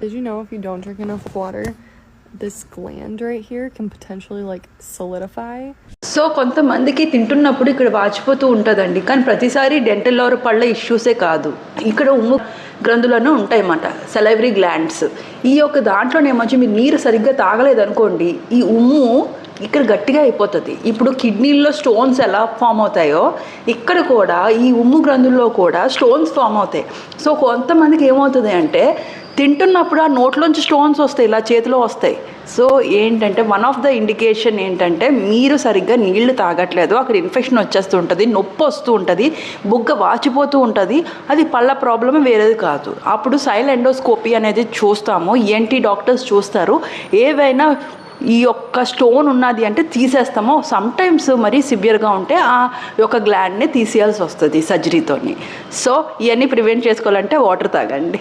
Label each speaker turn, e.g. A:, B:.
A: Did you know if you don't drink enough water, this gland right here can potentially like solidify?
B: So కొంతమందికి తింటున్నప్పుడు ఇక్కడ వాచిపోతూ ఉంటుందండి. కానీ ప్రతిసారి డెంటల్ ఆర్ పళ్ళ ఇష్యూసే కాదు. ఇక్కడ ఉమ్ము గ్రంథులను ఉంటాయన్నమాట. సెలైవరీ గ్లాండ్స్ ఈ యొక్క దాంట్లోనేమొచ్చి మీరు నీరు సరిగ్గా తాగలేదనుకోండి ఈ ఉమ్ము ఇక్కడ గట్టిగా అయిపోతుంది. ఇప్పుడు కిడ్నీల్లో స్టోన్స్ ఎలా ఫామ్ అవుతాయో ఇక్కడ కూడా ఈ ఉమ్ము గ్రంథుల్లో కూడా స్టోన్స్ ఫామ్ అవుతాయి. సో కొంతమందికి ఏమవుతుంది అంటే తింటున్నప్పుడు ఆ నోట్లోంచి స్టోన్స్ వస్తాయి ఇలా చేతిలో వస్తాయి. సో ఏంటంటే వన్ ఆఫ్ ద ఇండికేషన్ ఏంటంటే మీరు సరిగ్గా నీళ్ళు తాగట్లేదు అక్కడ ఇన్ఫెక్షన్ వచ్చేస్తూ ఉంటుంది నొప్పి వస్తూ ఉంటుంది బుగ్గ వాచిపోతూ ఉంటుంది అది పళ్ళ ప్రాబ్లమే వేరేది కాదు. అప్పుడు సైల్ ఎండోస్కోపీ అనేది చూస్తాము ఏంటి డాక్టర్స్ చూస్తారు ఏవైనా ఈ యొక్క స్టోన్ ఉన్నది అంటే తీసేస్తాము సమ్టైమ్స్ మరి మరీ సివియర్గా ఉంటే ఆ యొక్క గ్లాండ్ని తీసేయాల్సి వస్తుంది సర్జరీతోని సో ఇవన్నీ ప్రివెంట్ చేసుకోవాలంటే వాటర్ తాగండి.